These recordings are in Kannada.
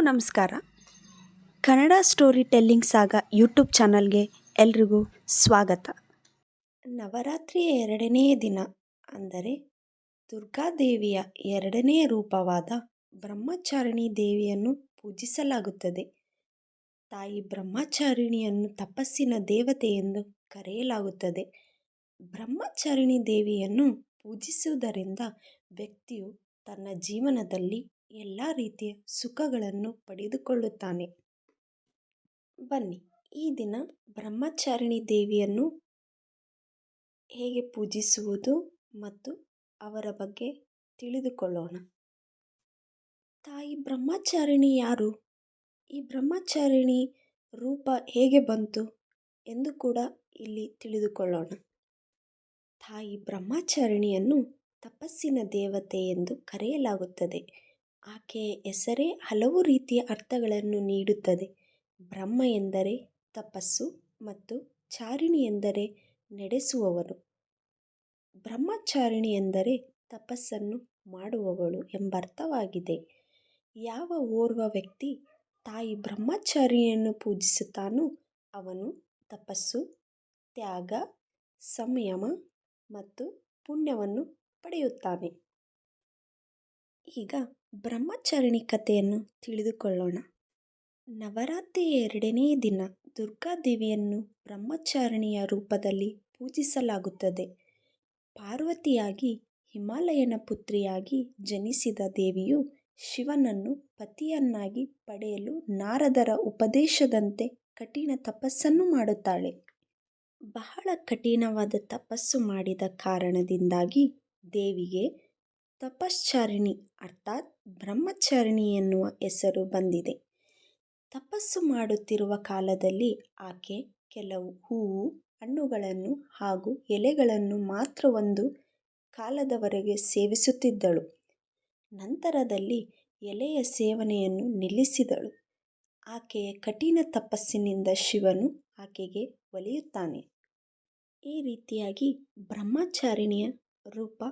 ಎಲ್ರಿಗೂ ನಮಸ್ಕಾರ. Kannada story telling saga YouTube ಚಾನಲ್ಗೆ ಎಲ್ರಿಗೂ ಸ್ವಾಗತ. ನವರಾತ್ರಿಯ ಎರಡನೇ ದಿನ ಅಂದರೆ ದುರ್ಗಾದೇವಿಯ ಎರಡನೇ ರೂಪವಾದ ಬ್ರಹ್ಮಚಾರಿಣಿ ದೇವಿಯನ್ನು ಪೂಜಿಸಲಾಗುತ್ತದೆ. ತಾಯಿ ಬ್ರಹ್ಮಚಾರಿಣಿಯನ್ನು ತಪಸ್ಸಿನ ದೇವತೆ ಎಂದು ಕರೆಯಲಾಗುತ್ತದೆ. ಬ್ರಹ್ಮಚಾರಿಣಿ ದೇವಿಯನ್ನು ಪೂಜಿಸುವುದರಿಂದ ವ್ಯಕ್ತಿಯು ತನ್ನ ಜೀವನದಲ್ಲಿ ಎಲ್ಲ ರೀತಿಯ ಸುಖಗಳನ್ನು ಪಡೆದುಕೊಳ್ಳುತ್ತಾನೆ. ಬನ್ನಿ, ಈ ದಿನ ಬ್ರಹ್ಮಚಾರಿಣಿ ದೇವಿಯನ್ನು ಹೇಗೆ ಪೂಜಿಸುವುದು ಮತ್ತು ಅವರ ಬಗ್ಗೆ ತಿಳಿದುಕೊಳ್ಳೋಣ. ತಾಯಿ ಬ್ರಹ್ಮಚಾರಿಣಿ ಯಾರು? ಈ ಬ್ರಹ್ಮಚಾರಿಣಿ ರೂಪ ಹೇಗೆ ಬಂತು ಎಂದು ಕೂಡ ಇಲ್ಲಿ ತಿಳಿದುಕೊಳ್ಳೋಣ. ತಾಯಿ ಬ್ರಹ್ಮಚಾರಿಣಿಯನ್ನು ತಪಸ್ಸಿನ ದೇವತೆ ಎಂದು ಕರೆಯಲಾಗುತ್ತದೆ. ಆಕೆಯ ಹೆಸರೇ ಹಲವು ರೀತಿಯ ಅರ್ಥಗಳನ್ನು ನೀಡುತ್ತದೆ. ಬ್ರಹ್ಮ ಎಂದರೆ ತಪಸ್ಸು ಮತ್ತು ಚಾರಿಣಿ ಎಂದರೆ ನಡೆಸುವವನು. ಬ್ರಹ್ಮಚಾರಿಣಿ ಎಂದರೆ ತಪಸ್ಸನ್ನು ಮಾಡುವವಳು ಎಂಬರ್ಥವಾಗಿದೆ ಯಾವ ಓರ್ವ ವ್ಯಕ್ತಿ ತಾಯಿ ಬ್ರಹ್ಮಚಾರಿಯನ್ನು ಪೂಜಿಸುತ್ತಾನೋ ಅವನು ತಪಸ್ಸು, ತ್ಯಾಗ, ಸಂಯಮ ಮತ್ತು ಪುಣ್ಯವನ್ನು ಪಡೆಯುತ್ತಾನೆ. ಈಗ ಬ್ರಹ್ಮಚಾರಿಣಿ ಕಥೆಯನ್ನು ತಿಳಿದುಕೊಳ್ಳೋಣ. ನವರಾತ್ರಿಯ ಎರಡನೇ ದಿನ ದುರ್ಗಾದೇವಿಯನ್ನು ಬ್ರಹ್ಮಚಾರಿಣಿಯ ರೂಪದಲ್ಲಿ ಪೂಜಿಸಲಾಗುತ್ತದೆ. ಪಾರ್ವತಿಯಾಗಿ ಹಿಮಾಲಯನ ಪುತ್ರಿಯಾಗಿ ಜನಿಸಿದ ದೇವಿಯು ಶಿವನನ್ನು ಪತಿಯನ್ನಾಗಿ ಪಡೆಯಲು ನಾರದರ ಉಪದೇಶದಂತೆ ಕಠಿಣ ತಪಸ್ಸನ್ನು ಮಾಡುತ್ತಾಳೆ. ಬಹಳ ಕಠಿಣವಾದ ತಪಸ್ಸು ಮಾಡಿದ ಕಾರಣದಿಂದಾಗಿ ದೇವಿಗೆ ತಪಶ್ಚಾರಿಣಿ ಅರ್ಥಾತ್ ಬ್ರಹ್ಮಚಾರಿಣಿ ಎನ್ನುವ ಹೆಸರು ಬಂದಿದೆ. ತಪಸ್ಸು ಮಾಡುತ್ತಿರುವ ಕಾಲದಲ್ಲಿ ಆಕೆ ಕೆಲವು ಹೂವು, ಹಣ್ಣುಗಳನ್ನು ಹಾಗೂ ಎಲೆಗಳನ್ನು ಮಾತ್ರ ಒಂದು ಕಾಲದವರೆಗೆ ಸೇವಿಸುತ್ತಿದ್ದಳು. ನಂತರದಲ್ಲಿ ಎಲೆಯ ಸೇವನೆಯನ್ನು ನಿಲ್ಲಿಸಿದಳು. ಆಕೆಯ ಕಠಿಣ ತಪಸ್ಸಿನಿಂದ ಶಿವನು ಆಕೆಗೆ ಒಲಿಯುತ್ತಾನೆ. ಈ ರೀತಿಯಾಗಿ ಬ್ರಹ್ಮಚಾರಿಣಿಯ ರೂಪ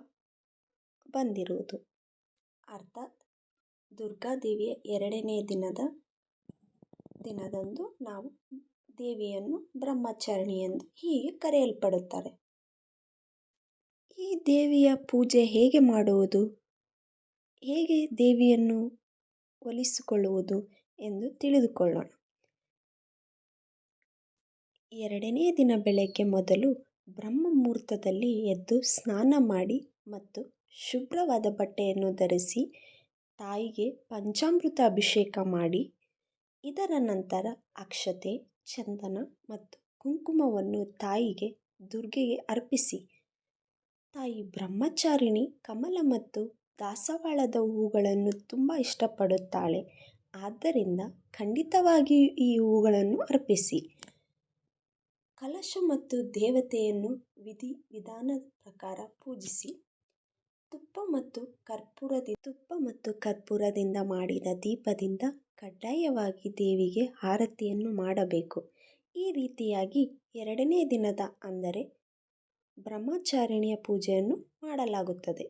ಬಂದಿರುವುದು. ಅರ್ಥಾತ್ ದುರ್ಗಾದೇವಿಯ ಎರಡನೇ ದಿನದ ದಿನದಂದು ನಾವು ದೇವಿಯನ್ನು ಬ್ರಹ್ಮಚಾರಿಣಿ ಎಂದು ಹೀಗೆ ಕರೆಯಲ್ಪಡುತ್ತಾರೆ. ಈ ದೇವಿಯ ಪೂಜೆ ಹೇಗೆ ಮಾಡುವುದು? ಹೇಗೆ ದೇವಿಯನ್ನು ಒಲಿಸಿಕೊಳ್ಳುವುದು ಎಂದು ತಿಳಿದುಕೊಳ್ಳೋಣ. ಎರಡನೇ ದಿನ ಬೆಳಗ್ಗೆ ಮೊದಲು ಬ್ರಹ್ಮ ಮುಹೂರ್ತದಲ್ಲಿ ಎದ್ದು ಸ್ನಾನ ಮಾಡಿ ಮತ್ತು ಶುಭ್ರವಾದ ಬಟ್ಟೆಯನ್ನು ಧರಿಸಿ ತಾಯಿಗೆ ಪಂಚಾಮೃತ ಅಭಿಷೇಕ ಮಾಡಿ, ಇದರ ನಂತರ ಅಕ್ಷತೆ, ಚಂದನ ಮತ್ತು ಕುಂಕುಮವನ್ನು ತಾಯಿಗೆ ದುರ್ಗೆಗೆ ಅರ್ಪಿಸಿ. ತಾಯಿ ಬ್ರಹ್ಮಚಾರಿಣಿ ಕಮಲ ಮತ್ತು ದಾಸವಾಳದ ಹೂಗಳನ್ನು ತುಂಬ ಇಷ್ಟಪಡುತ್ತಾಳೆ. ಆದ್ದರಿಂದ ಖಂಡಿತವಾಗಿಯೂ ಈ ಹೂಗಳನ್ನು ಅರ್ಪಿಸಿ. ಕಲಶ ಮತ್ತು ದೇವತೆಯನ್ನು ವಿಧಿ ವಿಧಾನದ ಪ್ರಕಾರ ಪೂಜಿಸಿ. ತುಪ್ಪ ಮತ್ತು ಕರ್ಪೂರದಿ, ತುಪ್ಪ ಮತ್ತು ಕರ್ಪೂರದಿಂದ ಮಾಡಿದ ದೀಪದಿಂದ ಕಡ್ಡಾಯವಾಗಿ ದೇವಿಗೆ ಆರತಿಯನ್ನು ಮಾಡಬೇಕು. ಈ ರೀತಿಯಾಗಿ ಎರಡನೇ ದಿನದ ಅಂದರೆ ಬ್ರಹ್ಮಚಾರಿಣಿಯ ಪೂಜೆಯನ್ನು ಮಾಡಲಾಗುತ್ತದೆ.